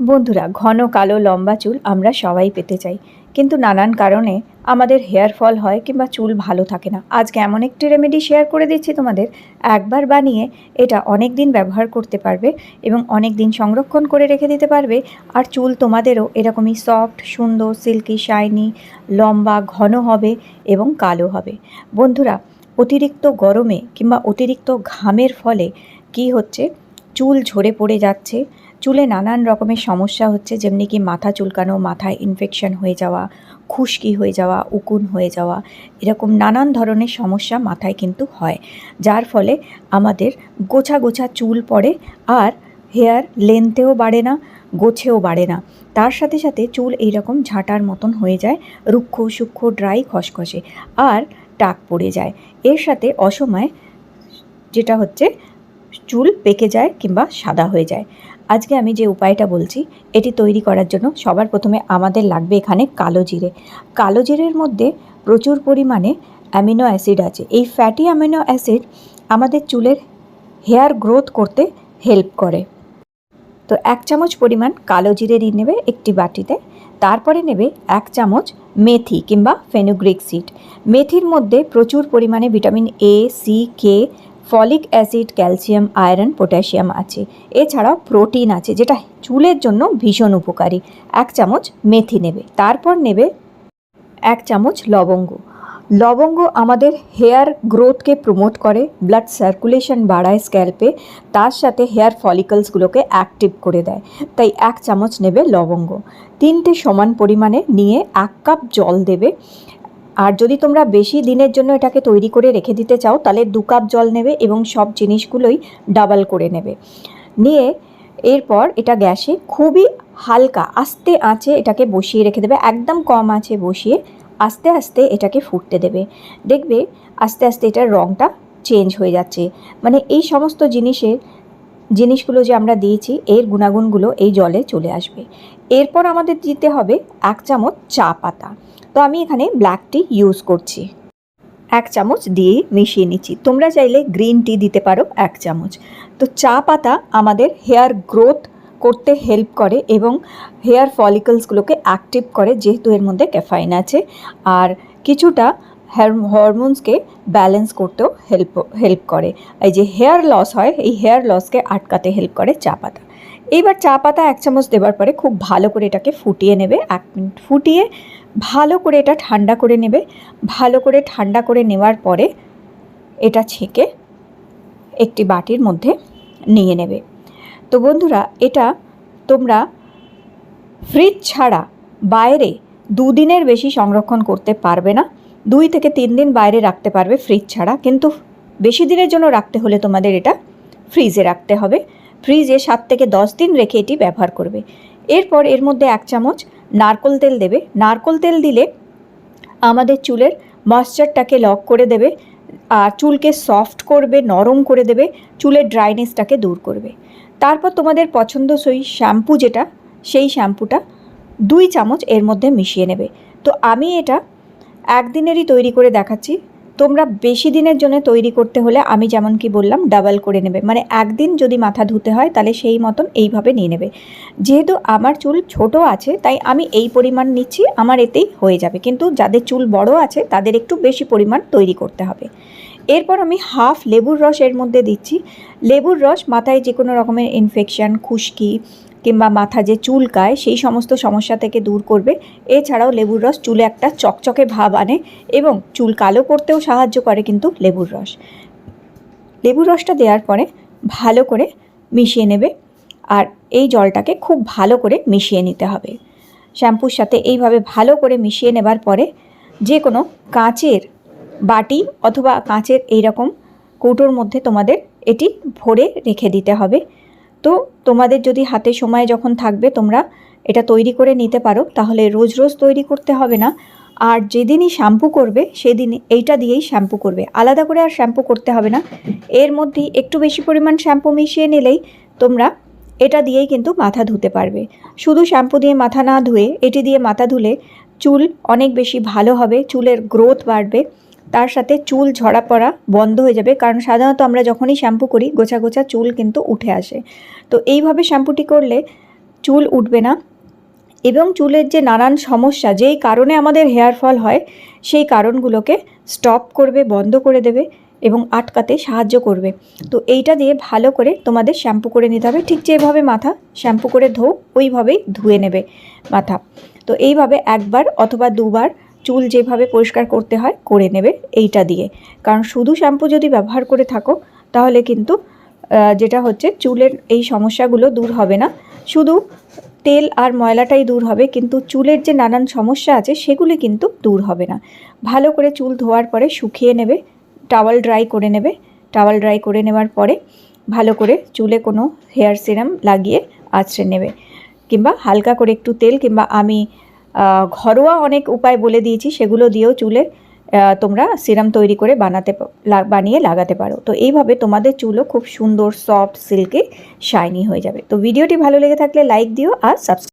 বন্ধুরা, ঘন কালো লম্বা চুল আমরা সবাই পেতে চাই। কিন্তু নানান কারণে আমাদের হেয়ার ফল হয় কিংবা চুল ভালো থাকে না। আজকে এমন একটি রেমেডি শেয়ার করে দিচ্ছি তোমাদের। একবার বানিয়ে এটা অনেক দিন ব্যবহার করতে পারবে এবং অনেক দিন সংরক্ষণ করে রেখে দিতে পারবে। আর চুল তোমাদেরও এরকমই সফট সুন্দর সিল্কি শাইনি লম্বা, ঘন হবে এবং কালো হবে। বন্ধুরা, অতিরিক্ত গরমে কিংবা অতিরিক্ত ঘামের ফলে কি হচ্ছে? চুল ঝরে পড়ে যাচ্ছে। চুলে নানান রকমের সমস্যা হচ্ছে, যেমনি কি মাথা চুলকানো, মাথায় ইনফেকশন হয়ে যাওয়া, খুশকি হয়ে যাওয়া, উকুন হয়ে যাওয়া, এরকম নানান ধরনের সমস্যা মাথায় কিন্তু হয়। যার ফলে আমাদের গোছা গোছা চুল পড়ে আর হেয়ার লেন্থেও বাড়ে না, গোছেও বাড়ে না। তার সাথে সাথে চুল এইরকম ঝাঁটার মতন হয়ে যায়, রুক্ষ, সূক্ষ্ম, ড্রাই, খসখসে, আর টাক পড়ে যায়। এর সাথে অসময়ে যেটা হচ্ছে চুল পেকে যায় কিংবা সাদা হয়ে যায়। আজকে আমি যে উপায়টা বলছি, এটি তৈরি করার জন্য সবার প্রথমে আমাদের লাগবে এখানে কালো জিরে। কালো জিরের মধ্যে প্রচুর পরিমাণে অ্যামিনো অ্যাসিড আছে। এই ফ্যাটি অ্যামিনো অ্যাসিড আমাদের চুলের হেয়ার গ্রোথ করতে হেল্প করে। তো এক চামচ পরিমাণ কালো জিরে নিয়ে নেবে একটি বাটিতে। তারপরে নেবে এক চামচ মেথি কিংবা ফেনুগ্রিক সিড। মেথির মধ্যে প্রচুর পরিমাণে vitamin A C K folic acid, calcium, iron, potassium আছে। এছাড়াও প্রোটিন আছে, যেটা চুলের জন্য ভীষণ উপকারী। এক চামচ মেথি নেবে, তারপর নেবে এক চামচ লবঙ্গ। লবঙ্গ আমাদের হেয়ার গ্রোথকে প্রমোট করে, ব্লাড সার্কুলেশন বাড়ায় স্ক্যাল্পে, তার সাথে হেয়ার ফলিকলসগুলোকে অ্যাক্টিভ করে দেয়। তাই এক চামচ নেবে লবঙ্গ। তিনটে সমান পরিমাণে নিয়ে এক কাপ জল দেবে। আর যদি তোমরা বেশি দিনের জন্য এটাকে তৈরি করে রেখে দিতে চাও, তাহলে দু কাপ জল নেবে এবং সব জিনিসগুলোই ডাবল করে নেবে। নিয়ে এরপর এটা গ্যাসে খুবই হালকা আস্তে আঁচে এটাকে বসিয়ে রেখে দেবে, একদম কম আঁচে বসিয়ে আস্তে আস্তে এটাকে ফুটতে দেবে। দেখবে আস্তে আস্তে এটার রঙটা চেঞ্জ হয়ে যাচ্ছে। মানে এই সমস্ত জিনিসের, জিনিসগুলো যে আমরা দিয়েছি, এর গুণাগুণগুলো এই জলে চলে আসবে। এরপর আমাদের দিতে হবে এক চামচ চা পাতা। তো আমি এখানে ব্ল্যাক টি ইউজ করছি। এক চামচ দিয়ে মিশিয়ে নিচ্ছি। তোমরা চাইলে গ্রিন টি দিতে পারো এক চামচ। তো চা পাতা আমাদের হেয়ার গ্রোথ করতে হেল্প করে এবং হেয়ার ফলিকলসগুলোকে অ্যাক্টিভ করে, যেহেতু এর মধ্যে ক্যাফাইন আছে। আর কিছুটা হরমোনসকে ব্যালেন্স করতেও হেল্প হেল্প করে। এই যে হেয়ার লস হয়, এই হেয়ার লসকে আটকাতে হেল্প করে চা পাতা। এইবার চা পাতা এক চামচ দেওয়ার পরে খুব ভালো করে এটাকে ফুটিয়ে নেবে, এক মিনিট ফুটিয়ে ভালো করে এটা ঠান্ডা করে নেবে। ভালো করে ঠান্ডা করে নেওয়ার পরে এটা ছেঁকে একটি বাটির মধ্যে নিয়ে নেবে। তো বন্ধুরা, এটা তোমরা ফ্রিজ ছাড়া বাইরে দুদিনের বেশি সংরক্ষণ করতে পারবে না। দুই থেকে তিন দিন বাইরে রাখতে পারবে ফ্রিজ ছাড়া। কিন্তু বেশি দিনের জন্য রাখতে হলে তোমাদের এটা ফ্রিজে রাখতে হবে। ফ্রিজে সাত থেকে দশ দিন রেখে এটি ব্যবহার করবে। এরপর এর মধ্যে এক চামচ নারকোল তেল দেবে। নারকোল তেল দিলে আমাদের চুলের ময়শ্চারটাকে লক করে দেবে আর চুলকে সফট করবে, নরম করে দেবে, চুলের ড্রাইনেসটাকে দূর করবে। তারপর তোমাদের পছন্দসই শ্যাম্পু যেটা, সেই শ্যাম্পুটা দুই চামচ এর মধ্যে মিশিয়ে নেবে। তো আমি এটা একদিনেরই তৈরি করে দেখাচ্ছি। তোমরা বেশি দিনের জন্য তৈরি করতে হলে আমি যেমন কি বললাম ডাবল করে নেবে। মানে একদিন যদি মাথা ধুতে হয়, তাহলে সেই মতন এইভাবে নিয়ে নেবে। যেহেতু আমার চুল ছোট আছে, তাই আমি এই পরিমাণ নিচ্ছি, আমার এতেই হয়ে যাবে। কিন্তু যাদের চুল বড় আছে, তাদের একটু বেশি পরিমাণ তৈরি করতে হবে। এরপর আমি হাফ লেবুর রস এর মধ্যে দিচ্ছি। লেবুর রস মাথায় যে কোনো রকমের ইনফেকশান খুশকি কিংবা মাথা যে চুলকায়, সেই সমস্ত সমস্যা থেকে দূর করবে। এছাড়াও লেবুর রস চুলে একটা চকচকে ভাব আনে এবং চুল কালো করতেও সাহায্য করে কিন্তু লেবুর রস। লেবুর রসটা দেওয়ার পরে ভালো করে মিশিয়ে নেবে আর এই জলটাকে খুব ভালো করে মিশিয়ে নিতে হবে। শ্যাম্পুর সাথে এইভাবে ভালো করে মিশিয়ে নেবার পরে যে কোনো কাঁচের বাটি অথবা কাঁচের এইরকম কৌটোর মধ্যে তোমাদের এটি ভরে রেখে দিতে হবে। তো তোমাদের যদি হাতে সময় যখন থাকবে তোমরা এটা তৈরি করে নিতে পারো, তাহলে রোজ রোজ তৈরি করতে হবে না। আর যেদিনই শ্যাম্পু করবে, সেদিন এইটা দিয়েই শ্যাম্পু করবে। আলাদা করে আর শ্যাম্পু করতে হবে না। এর মধ্যে একটু বেশি পরিমাণ শ্যাম্পু মিশিয়ে নিলেই তোমরা এটা দিয়েই কিন্তু মাথা ধুতে পারবে। শুধু শ্যাম্পু দিয়ে মাথা না ধুয়ে, এটি দিয়ে মাথা ধুলে চুল অনেক বেশি ভালো হবে, চুলের গ্রোথ বাড়বে। তার সাথে চুল ঝরা পড়া বন্ধ হয়ে যাবে। কারণ সাধারণত আমরা যখনই শ্যাম্পু করি, গোছা গোছা চুল কিন্তু উঠে আসে। তো এইভাবে শ্যাম্পুটি করলে চুল উঠবে না এবং চুলের যে নানান সমস্যা, যেই কারণে আমাদের হেয়ার ফল হয়, সেই কারণগুলোকে স্টপ করবে, বন্ধ করে দেবে এবং আটকাতে সাহায্য করবে। তো এইটা দিয়ে ভালো করে তোমাদের শ্যাম্পু করে নিতে হবে। ঠিক যেভাবে মাথা শ্যাম্পু করে ধো ওইভাবেই ধুয়ে নেবে মাথা। তো এইভাবে একবার অথবা দুবার চুল যেভাবে পরিষ্কার করতে হয়, করে নেবে এইটা দিয়ে। কারণ শুধু শ্যাম্পু যদি ব্যবহার করে থাকো, তাহলে কিন্তু যেটা হচ্ছে চুলের এই সমস্যাগুলো দূর হবে না। শুধু তেল আর ময়লাটাই দূর হবে, কিন্তু চুলের যে নানান সমস্যা আছে, সেগুলি কিন্তু দূর হবে না। ভালো করে চুল ধোয়ার পরে শুকিয়ে নেবে টাওয়াল ড্রাই করে নেবে। টাওয়াল ড্রাই করে নেওয়ার পরে ভালো করে চুলে কোনো হেয়ার সিরাম লাগিয়ে আছড়ে নেবে। কিংবা হালকা করে একটু তেল, কিংবা আমি ঘরোয়া অনেক উপায় বলে দিয়েছি, সেগুলো দিয়েও চুলে তোমরা সিরাম তৈরি করে বানাতে বানিয়ে লাগাতে পারো। তো এইভাবে তোমাদের চুলও খুব সুন্দর সফট সিল্কি শাইনি হয়ে যাবে। তো ভিডিওটি ভালো লেগে থাকলে লাইক দিও আর সাবস্ক্রাইব